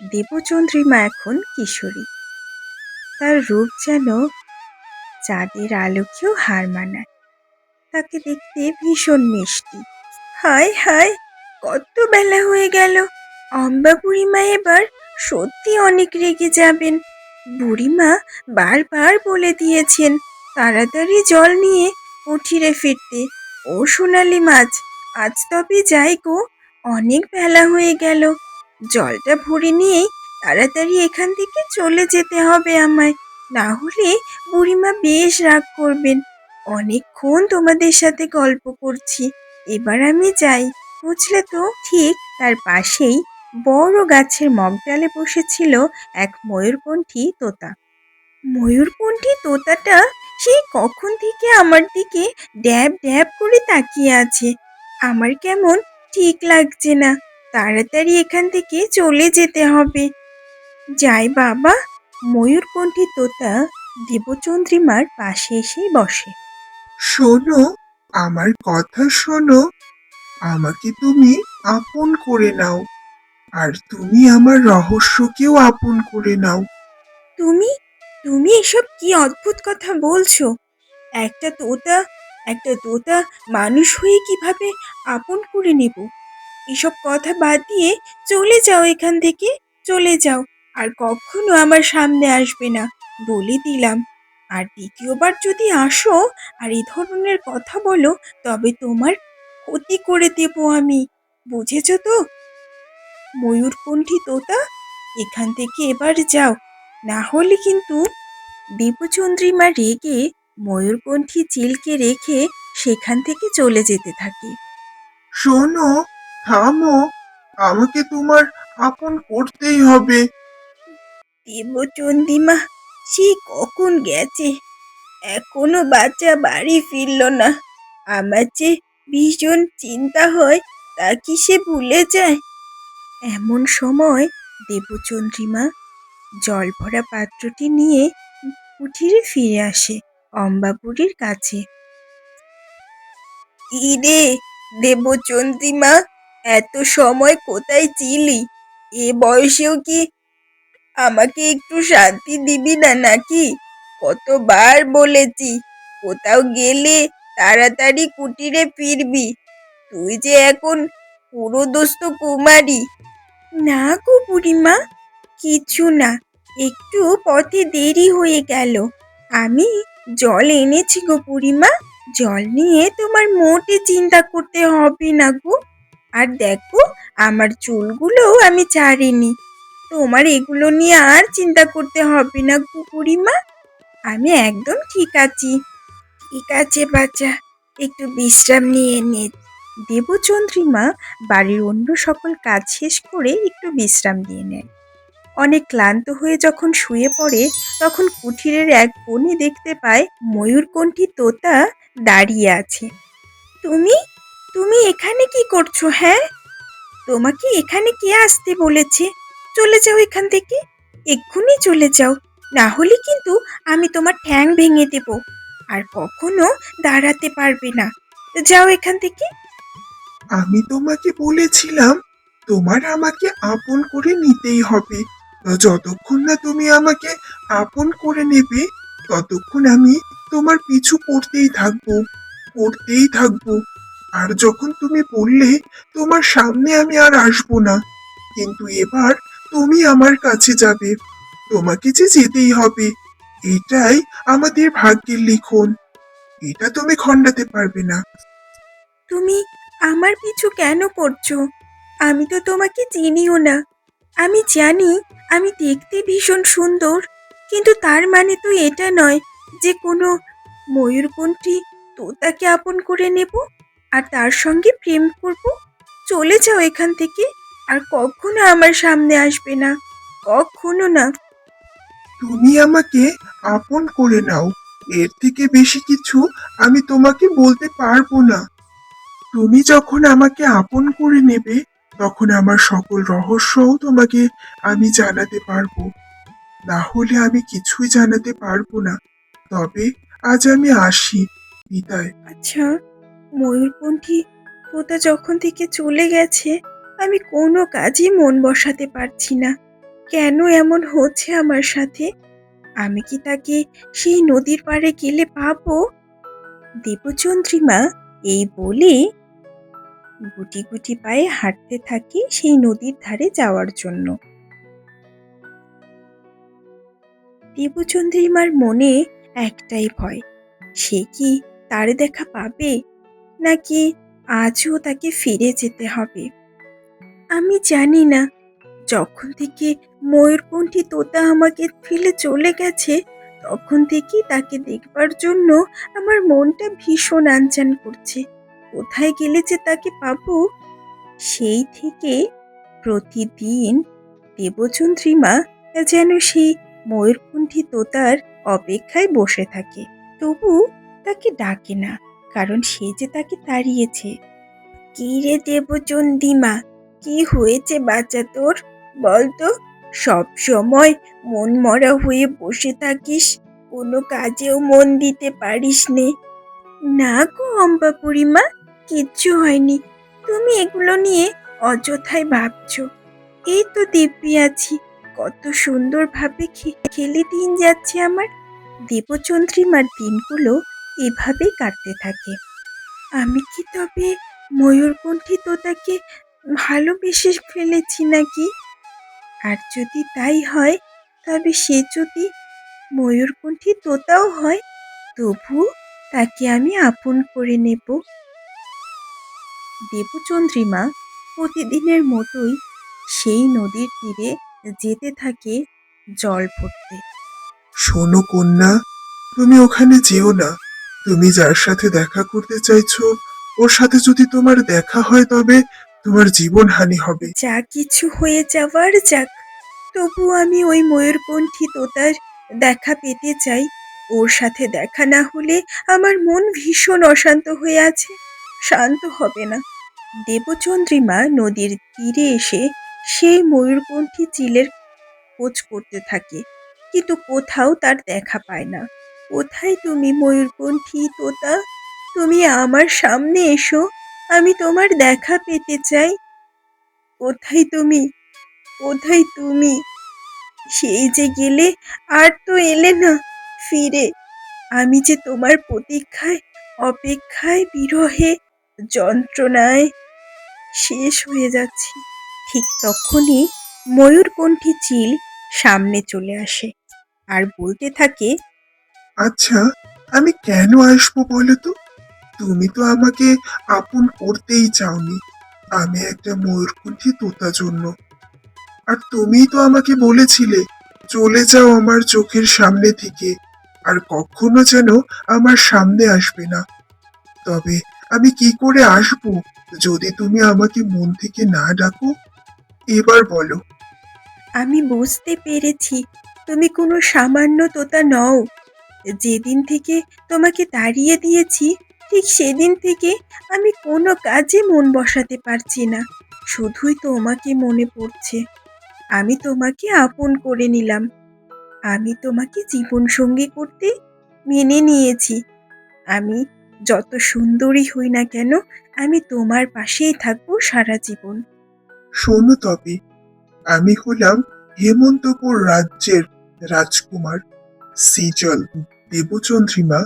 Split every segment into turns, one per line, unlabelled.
দেবচন্দ্রিমা এখন কিশোরী। তার রূপ যেন চাঁদের আলোকেও হার মানায়। তাকে দেখতে ভীষণ মিষ্টি। হায় হায়, কত বেলা হয়ে গেল। অম্বা বুড়িমা এবার সত্যি অনেক রেগে যাবেন। বুড়িমা বারবার বলে দিয়েছেন, তাড়াতাড়ি জল নিয়ে উঠিরে ফিরতে। ও সোনালি মাছ, আজ তবে যাই গো, অনেক বেলা হয়ে গেল। জলটা ভরে নিয়েই তাড়াতাড়ি এখান থেকে চলে যেতে হবে আমায়। না হলে বুড়িমা বেশ রাগ করবেন। অনেকক্ষণ তোমাদের সাথে গল্প করছি। এবার আমি যাই। বুঝলে তো, ঠিক তার পাশেই বড় গাছের মগডালে বসেছিল এক ময়ূরকণ্ঠী তোতা। ময়ূরকণ্ঠী তোতাটা সেই কখন থেকে আমার দিকে ড্যাব ড্যাব করে তাকিয়ে আছে। আমার কেমন ঠিক লাগছে না। তাড়াতাড়ি এখান থেকে চলে যেতে হবে। যাই বাবা ময়ূরকণ্ঠী তোতা দেবচন্দ্রিমার পাশে এসে বসে।
শোনো আমার কথা শোনো। আমাকে তুমি আপন করে নাও আর তুমি আমার রহস্যকেও আপন করে নাও।
তুমি তুমি এসব কি অদ্ভুত কথা বলছো? একটা তোতা একটা তোতা মানুষ হয়ে কীভাবে আপন করে নেব? এসব কথা বাদ দিয়ে চলে যাও এখান থেকে, চলে যাও। আর কখনো আমার সামনে আসবে না, বলে দিলাম। আর দ্বিতীয়বার যদি আসো আর এই ধরনের কথা বলো, তবে তোমার ক্ষতি করে দেবো আমি, বুঝেছ তো? ময়ূরকণ্ঠী তোতা, এখান থেকে এবার যাও। না হলে কিন্তু দেবচন্দ্রিমা রেগে ময়ূরকণ্ঠী চিলকে রেখে সেখান থেকে চলে যেতে থাকে।
শোনো থামো আমাকে তোমার আপন করতেই হবে।
দেবচন্দ্রিমা সে কখন গেছে? এখনও বাচ্চা বাড়ি ফিরল না। আমার যে ভীষণ চিন্তা হয় তা কি সে ভুলে যায়? এমন সময় দেবচন্দ্রিমা জল ভরা পাত্রটি নিয়ে কুঠিরে ফিরে আসে অম্বাপুরীর কাছে। কি রে দেবচন্দ্রিমা এত সময় কোথায় ছিলি? এ বয়সেও কি আমাকে একটু শান্তি দিবি না নাকি? কতবার বলেছি, কোথাও গেলে তাড়াতাড়ি কুটিরে ফিরবি। তুই যে এখন পুরো দোস্ত কুমারী। না গো বুড়িমা, কিছু না, একটু পথে দেরি হয়ে গেল। আমি জল এনেছি গো বুড়িমা, জল নিয়ে তোমার মোটে চিন্তা করতে হবে না গো। আর দেখো, আমার চুলগুলোও আমি ছাড়িনি। তোমার এগুলো নিয়ে আর চিন্তা করতে হবে না বুড়িমা। আমি একদম ঠিক আছি। ঠিক আছে বাচ্চা একটু বিশ্রাম নিয়ে নে। দেবচন্দ্রিমা বাড়ির অন্য সকল কাজ শেষ করে একটু বিশ্রাম দিয়ে নেয়। অনেক ক্লান্ত হয়ে যখন শুয়ে পড়ে, তখন কুঠিরের এক কোণে দেখতে পায় ময়ূরকণ্ঠী তোতা দাঁড়িয়ে আছে। তুমি তুমি এখানে কি করছ হ্যাঁ? তোমাকে এখানে কে আসতে বলেছে? চলে যাও এখান থেকে। এক্ষুনি চলে যাও। না হলে কিন্তু আমি তোমার ঠ্যাং ভেঙে দেব। আর কখনো দাঁড়াতে পারবে না। যাও এখান থেকে।
আমি তোমাকে বলেছিলাম, তোমার আমাকে আপন করে নিতেই হবে। যতক্ষণ না তুমি আমাকে আপন করে নেবে, ততক্ষণ আমি তোমার পিছু করতেই থাকব করতেই থাকব। আর যখন তুমি বললে, তোমার সামনে আমি আর আসব না, কিন্তু এবার তুমি আমার কাছে যাবে। তোমাকে যে যেতেই হবে, এটাই আমাদের ভাগ্যের লিখন। এটা তুমি খণ্ডাতে পারবে না।
তুমি আমার পিছু কেন করছ আমি তো তোমাকে চিনিও না। আমি জানি আমি দেখতে ভীষণ সুন্দর, কিন্তু তার মানে তো এটা নয় যে কোনো ময়ূরকণ্ঠী তোতাকে আপন করে নেব। আর তার সঙ্গে প্রেম করব? চলে যাও এখান থেকে। আর কখনো আমার সামনে আসবে না। কখনো না।
তুমি আমাকে আপন করে নাও। এর থেকে বেশি কিছু আমি তোমাকে বলতে পারব না। তুমি যখন আমাকে আপন করে নেবে তখন আমার সকল রহস্যও তোমাকে আমি জানাতে পারব। না হলে আমি কিছুই জানাতে পারব না। তবে আজ আমি আসি। বিদায়।
আচ্ছা। ময়ূরকণ্ঠী তোতা যখন থেকে চলে গেছে, আমি কোনো কাজই মন বসাতে পারছি না। কেন এমন হচ্ছে আমার সাথে? আমি কি তাকে সেই নদীর পাড়ে গেলে পাবো? দেবচন্দ্রিমা এই বলে গুটি গুটি পায়ে হাঁটতে থাকে সেই নদীর ধারে যাওয়ার জন্য। দেবচন্দ্রিমার মনে একটাই ভয়, সে কি তার দেখা পাবে? নাকি আজও তাকে ফিরে যেতে হবে? আমি জানি না। যখন থেকে ময়ূরকণ্ঠী তোতা আমাকে ফেলে চলে গেছে, তখন থেকেই তাকে দেখবার জন্য আমার মনটা ভীষণ আনচান করছে। কোথায় গেলে যে তাকে পাবো? সেই থেকে প্রতিদিন দেবচন্দ্রিমা যেন সেই ময়ূরকণ্ঠী তোতার অপেক্ষায় বসে থাকে, তবু তাকে ডাকে না। কারণ সে যে তাকে তাড়িয়েছে। কি রে দেবচন্দ্রিমা কি হয়েছে বাচ্চা তোর? বলতো, সব সময় মন মরা হয়ে বসে থাকিস, কোনো কাজেও মন দিতে পারিস নে। না গো অম্বা বুড়িমা, কিচ্ছু হয়নি। তুমি এগুলো নিয়ে অযথায় ভাবছ। এই তো দিব্যি আছি, কত সুন্দরভাবে খেলে দিন যাচ্ছে আমার। দেবচন্দ্রিমার দিনগুলো এভাবেই কাটতে থাকে। আমি কি তবে ময়ূরকণ্ঠী তোতাকে ভালোবেসে ফেলেছি নাকি? আর যদি তাই হয়, তবে সে যদি ময়ূরকণ্ঠী তোতাও হয়, তবু তাকে আমি আপন করে নেব। দেবচন্দ্রিমা প্রতিদিনের মতোই সেই নদীর তীরে যেতে থাকে জল ভরতে।
শোনো কন্যা, তুমি ওখানে যেও না। তুমি যার সাথে দেখা করতে চাইছো, ওর সাথে যদি তোমার দেখা হয় তবে তোমার জীবন হানি হবে।
যা কিছু হয়ে যাওয়ার যাক, তবু আমি ওই ময়ূরকণ্ঠী তোতার দেখা পেতে চাই। ওর সাথে দেখা না হলে আমার মন ভীষণ অশান্ত হয়ে আছে, শান্ত হবে না। দেবচন্দ্রিমা নদীর তীরে এসে সেই ময়ূরকণ্ঠী চিলের খোঁজ করতে থাকে, কিন্তু কোথাও তার দেখা পায় না। কোথায় তুমি ময়ূরকণ্ঠী তোতা? তুমি আমার সামনে এসো, আমি তোমার দেখা পেতে চাই। কোথায় তুমি? কোথায় তুমি? সেই যে গেলে আর তো এলে না ফিরে। আমি যে তোমার প্রতীক্ষায়, অপেক্ষায় বিরহে, যন্ত্রণায় শেষ হয়ে যাচ্ছি। ঠিক তখনই ময়ূরকণ্ঠী চিল সামনে চলে আসে আর বলতে থাকে
আচ্ছা আমি কেন আসব বলো তো তুমি তো আমাকে আপন করতেই চাওনি। আমি একটা ময়ূরকণ্ঠী তোতা জন্য। আর তুমিই তো আমাকে বলেছিলে, চলে যাও আমার চোখের সামনে থেকে। আর কখনো যেন আমার সামনে আসবে না। তবে আমি কি করে আসব, যদি তুমি আমাকে মন থেকে না ডাকো? এবার বলো।
আমি বুঝতে পেরেছি। তুমি কোনো সামান্য তোতা নও। যেদিন থেকে তোমাকে তাড়িয়ে দিয়েছি, ঠিক সেদিন থেকে আমি কোনো কাজে মন বসাতে পারছি না। শুধুই তোমাকে মনে পড়ছে। আমি তোমাকে আপন করে নিলাম। আমি তোমাকে জীবনসঙ্গী করতে মেনে নিয়েছি। আমি যত সুন্দরী হই না কেন, আমি তোমার পাশেই থাকব সারা জীবন।
শোনো তবে, আমি হলাম হেমন্তপুর রাজ্যের রাজকুমার, সিজল। দেবচন্দ্রিমা,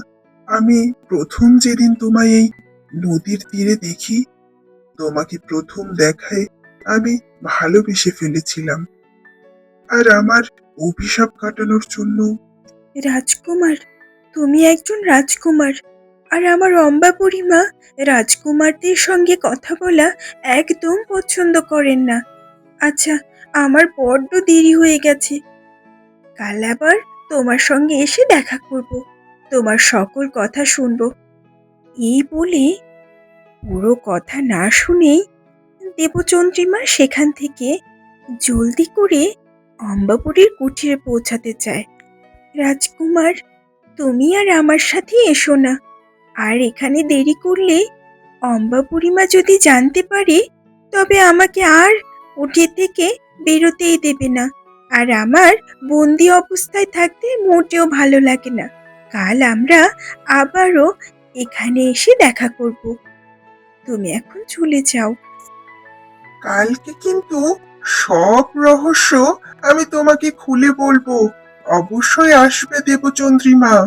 আমি প্রথম যেদিন তোমায় এই নদীর তীরে দেখি, তোমাকে প্রথম দেখায় আমি ভালোবেসে ফেলেছিলাম। আর আমার অভিশাপ কাটানোর জন্য
রাজকুমার, তুমি একজন রাজকুমার। আর আমার অম্বা বুড়িমা রাজকুমারদের সঙ্গে কথা বলা একদম পছন্দ করেন না। আচ্ছা আমার বড্ড দেরি হয়ে গেছে। কাল আবার তোমার সঙ্গে এসে দেখা করব। তোমার সকল কথা শুনব। এই বলে পুরো কথা না শুনেই দেবচন্দ্রিমা সেখান থেকে জলদি করে অম্বাপুরীর কুঠিরে পৌঁছাতে চায়। রাজকুমার, তুমি আর আমার সাথে এসো না। আর এখানে দেরি করলে অম্বা বুড়িমা যদি জানতে পারে, তবে আমাকে আর উঠে থেকে বেরোতেই দেবে না। আর আমার বন্দি অবস্থায় থাকতে মোটেও ভালো লাগে না। কাল আমরা আবারও এখানে এসে দেখা করব। তুমি এখন চলে যাও।
কালকে কিন্তু সব রহস্য আমি তোমাকে খুলে বলব। অবশ্যই আসবে দেবচন্দ্রিমা।